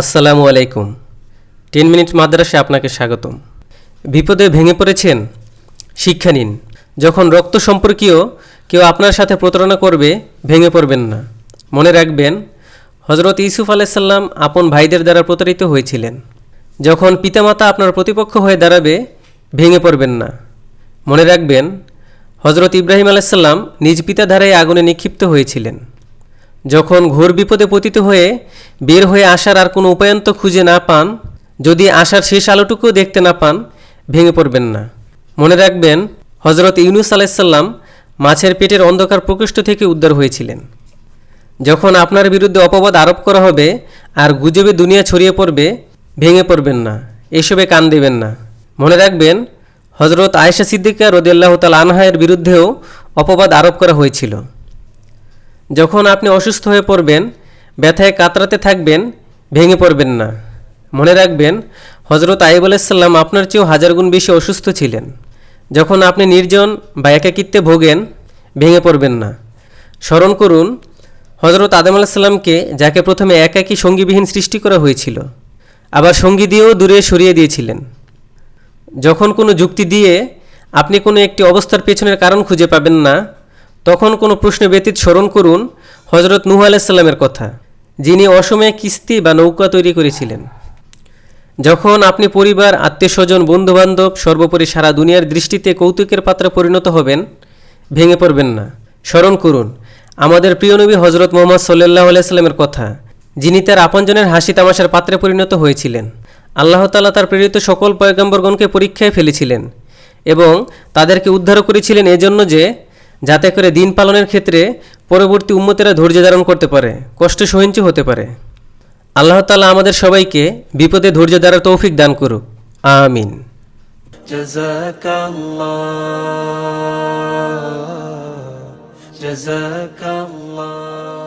আসসালামু আলাইকুম। Ten minute মাদ্রাসে আপনাকে স্বাগতম। বিপদে ভেঙে পড়েছেন? শিক্ষা নিন। যখন রক্ত সম্পর্কীয় কেউ আপনার সাথে প্রতারণা করবে, ভেঙে পড়বেন না। মনে রাখবেন হজরত ইউসুফ আলাইসাল্লাম আপন ভাইদের দ্বারা প্রতারিত হয়েছিলেন। যখন পিতামাতা আপনার প্রতিপক্ষ হয়ে দাঁড়াবে, ভেঙে পড়বেন না। মনে রাখবেন হজরত ইব্রাহিম আলাইসাল্লাম নিজ পিতা ধারায় আগুনে নিক্ষিপ্ত হয়েছিলেন। যখন ঘোর বিপদে পতিত হয়ে বের হয়ে আসার আর কোনো উপায়ন্ত খুঁজে না পান, যদি আসার শেষ আলোটুকুও দেখতে না পান, ভেঙে পড়বেন না। মনে রাখবেন হজরত ইউনুস আলাইসাল্লাম মাছের পেটের অন্ধকার প্রকৃষ্ট থেকে উদ্ধার হয়েছিলেন। যখন আপনার বিরুদ্ধে অপবাদ আরোপ করা হবে আর গুজবে দুনিয়া ছড়িয়ে পড়বে, ভেঙে পড়বেন না, এসবে কান দেবেন না। মনে রাখবেন হজরত আয়েশা সিদ্দিকা রদিয়াল্লাহ তাল আনহায়ের বিরুদ্ধেও অপবাদ আরোপ করা হয়েছিল। যখন আপনি অসুস্থ হয়ে পড়বেন, ব্যথায় কাতরাতে থাকবেন, ভেঙে পড়বেন না। মনে রাখবেন হজরত আইব আলাইসাল্লাম আপনার চেয়েও হাজার গুণ বেশি অসুস্থ ছিলেন। যখন আপনি নির্জন বা একাকিত্বে ভোগেন, ভেঙে পড়বেন না। স্মরণ করুন হজরত আদম আলাহিসাল্লামকে যাকে প্রথমে একাকী সঙ্গীবিহীন সৃষ্টি করা হয়েছিল, আবার সঙ্গী দিয়েও দূরে সরিয়ে দিয়েছিলেন। যখন কোনো যুক্তি দিয়ে আপনি কোনো একটি অবস্থার পেছনের কারণ খুঁজে পাবেন না তখন কোনো প্রশ্ন ব্যতীত স্মরণ করুন হজরত নুহ আলাইসাল্লামের কথা, যিনি অসময়ে কিস্তি বা নৌকা তৈরি করেছিলেন। যখন আপনি পরিবার আত্মীয় স্বজন বন্ধুবান্ধব, সর্বোপরি সারা দুনিয়ার দৃষ্টিতে কৌতুকের পাত্রে পরিণত হবেন, ভেঙে পড়বেন না। স্মরণ করুন, আমাদের প্রিয় নবী হজরত মোহাম্মদ সাল্লাহ আলাইস্লামের কথা, যিনি তার আপনজনের হাসি তামাশার পাত্রে পরিণত হয়েছিলেন। আল্লাহ তালা তার প্রেরিত সকল পয়গম্বরগণকে পরীক্ষায় ফেলেছিলেন এবং তাদেরকে উদ্ধার করেছিলেন এজন্য যে যাতে করে দিন পালনের ক্ষেত্রে পরবর্তী উম্মতেরা ধৈর্য ধারণ করতে পারে কষ্ট সহিঞ্চু হতে পারে আল্লাহ তালা আমাদের সবাইকে বিপদে ধৈর্য দ্বারা তৌফিক দান করুক আমিন جزاك الله جزاك الله